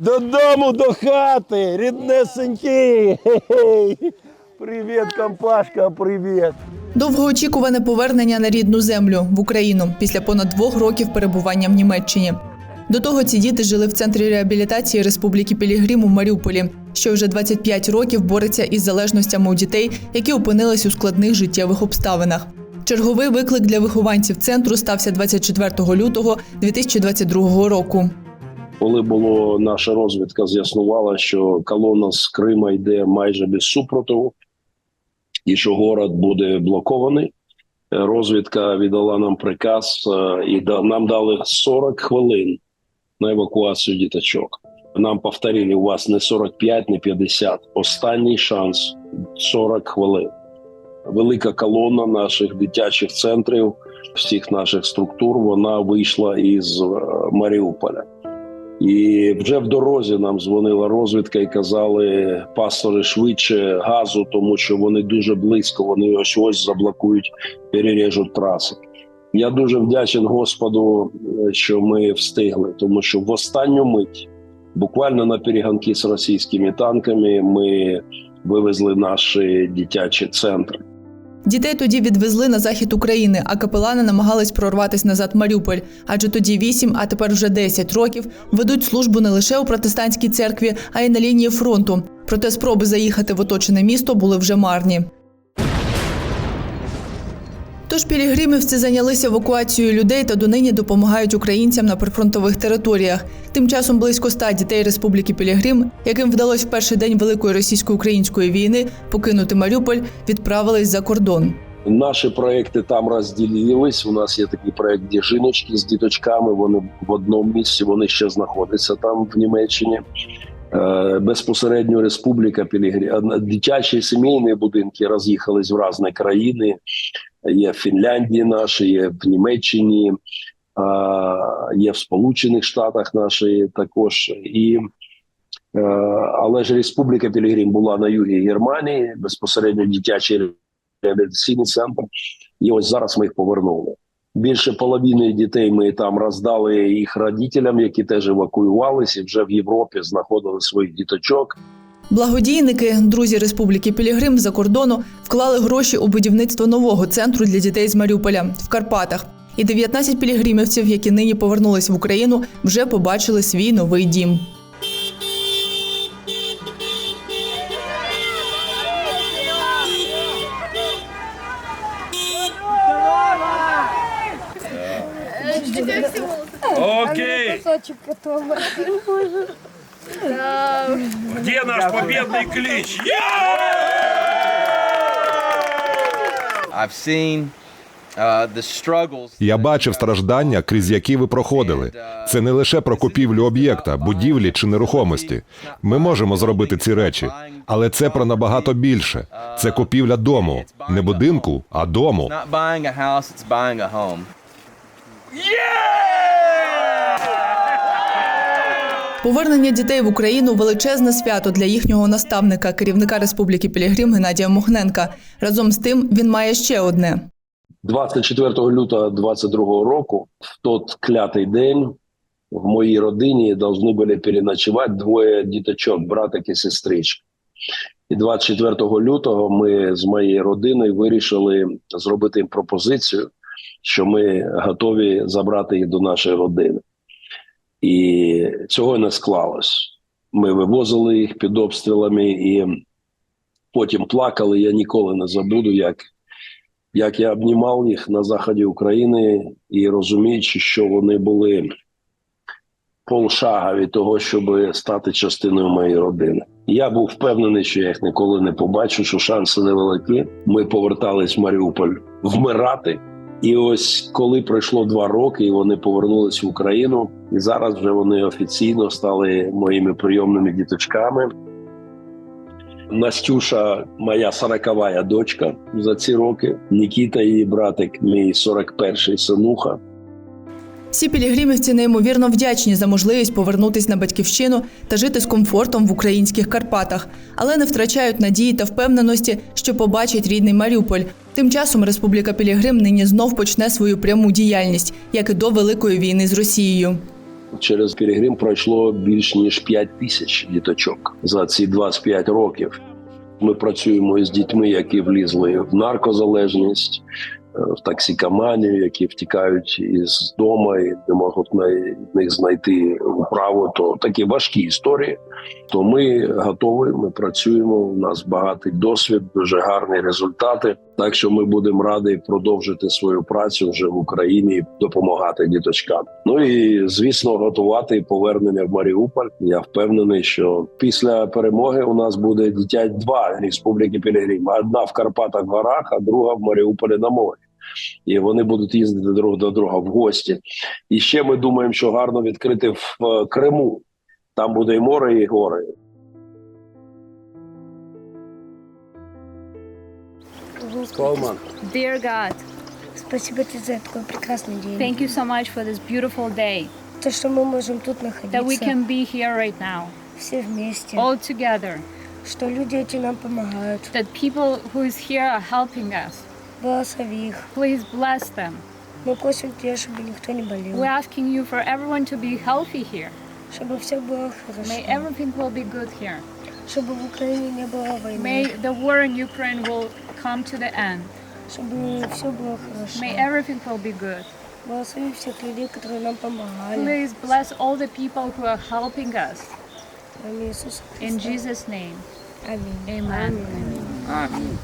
Додому до хати, ріднесенькі. Привіт, компашка, привіт. Довгоочікуване повернення на рідну землю в Україну після понад двох років перебування в Німеччині. До того ці діти жили в центрі реабілітації Республіки Пілігрім у Маріуполі, що вже 25 років бореться із залежностями у дітей, які опинились у складних життєвих обставинах. Черговий виклик для вихованців центру стався 24 лютого 2022 року. Коли було наша розвідка, з'ясувала, що колона з Крима йде майже без супротиву, і що город буде блокований. Розвідка віддала нам приказ, е, і нам дали 40 хвилин на евакуацію діточок. Нам повторили, у вас не 45, не 50. Останній шанс 40 хвилин. Велика колона наших дитячих центрів, всіх наших структур, вона вийшла із е, Маріуполя. І вже в дорозі нам дзвонила розвідка і казали пастори швидше газу, тому що вони дуже близько. Вони ось ось заблокують, переріжуть траси. Я дуже вдячен Господу, е, що ми встигли, тому що в останню мить, буквально на перегонки з російськими танками, ми вивезли наші дитячі центри. Дітей тоді відвезли на захід України, а капелани намагались прорватися назад Маріуполь, адже тоді 8, а тепер вже 10 років ведуть службу не лише у протестантській церкві, а й на лінії фронту. Проте спроби заїхати в оточене місто були вже марні. Тож пілігримівці зайнялися евакуацією людей та донині допомагають українцям на прифронтових територіях. Тим часом близько ста дітей Республіки Пілігрим, яким вдалося в перший день великої російсько-української війни покинути Маріуполь, відправились за кордон. Наші проекти там розділились. У нас є такий проект, де жіночки з діточками. Вони в одному місці, вони ще знаходяться там в Німеччині. Е, Безпосередньо Республіка Пілігрі... дитячі сімейні будинки роз'їхались в різні країни. Є в Фінляндії наші, є в Німеччині, е, є в Сполучених Штатах наші також. І е, але ж Республіка Пілігрім була на югі Германії, безпосередньо дитячий реабілітаційний центр. І ось зараз ми їх повернули. Більше половини дітей ми там роздали їх родителям, які теж евакуювалися вже в Європі знаходили своїх діточок. Благодійники, друзі Республіки Пілігрим за кордону вклали гроші у будівництво нового центру для дітей з Маріуполя в Карпатах. І 19 пілігримівців, які нині повернулись в Україну, вже побачили свій новий дім. Окей, Кусочек готовый. где наш победный клич? I've seen uh. Я бачив страждання, крізь які ви проходили. Це не лише про купівлю об'єкта, будівлі чи нерухомості. Ми можемо зробити ці речі, але це про набагато більше. Це купівля дому, не будинку, а дому. Повернення дітей в Україну величезне свято для їхнього наставника, керівника Республіки Пілігрим Геннадія Мухненка. Разом з тим він має ще одне. 24 лютого 22 року, в тот клятий день, в моїй родині повинні були переночувати двоє діточок, братик і сестричка. І 24 лютого ми з моєю родиною вирішили зробити їм пропозицію, що ми готові забрати їх до нашої родини. І цього не склалось. Ми вивозили їх під обстрілами і потім плакали. Я ніколи не забуду, як як я обнімав їх на заході України і розуміючи, що вони були полшага від того, щоб стати частиною моєї родини. Я був впевнений, що я їх ніколи не побачу, що шанси невеликі. Ми повертались в Маріуполь вмирати. І ось коли пройшло два роки, і вони повернулись в Україну, і зараз вже вони офіційно стали моїми прийомними діточками. Настюша, моя сороковая дочка за ці роки. Нікіта, її братик, мій 41-й синуха. Всі пілігримівці неймовірно вдячні за можливість повернутись на батьківщину та жити з комфортом в українських Карпатах, але не втрачають надії та впевненості, що побачать рідний Маріуполь. Тим часом Республіка Пілігрим нині знов почне свою пряму діяльність, як і до Великої війни з Росією. Через Пілігрим пройшло більш ніж 5 тисяч діточок за ці 25 років. Ми працюємо із дітьми, які влізли в наркозалежність, в токсикоманію, які втікають із дому і не можуть на них знайти управу. То такі важкі історії. То ми готові. Ми працюємо. У нас багатий досвід, дуже гарні результати. Так що ми будемо раді продовжити свою працю вже в Україні, допомагати діточкам. Ну і звісно, готувати повернення в Маріуполь. Я впевнений, що після перемоги у нас буде дитя два республіки Пілігрим. Одна в Карпатах горах, а друга в Маріуполі на морі І вони будуть їздити друг до друга в гості. І ще ми думаємо, що гарно відкрити в е, Криму. Там буде і море, і гори. Колман. Dear God, Спасибо тебе за такой прекрасный день. thank you so much for this beautiful day То, что мы можем тут that we находиться can be here right now, все вместе. all together. Что люди эти нам помогают. That people who is here are helping us. Благослови их. Please bless them. Мы просим тебя, чтобы никто не болел. We're asking you for everyone to be healthy here. Чтобы все было May хорошо. everything will be good here. Чтобы в Украине не было войны. May the war in Ukraine will come to the end. Чтобы все было хорошо. May everything will be good. Благослови всех людей, которые нам помогали. Please bless all the people who are helping us. Во имя Иисуса In Христа. Jesus' name. Аминь. Amen. Аминь.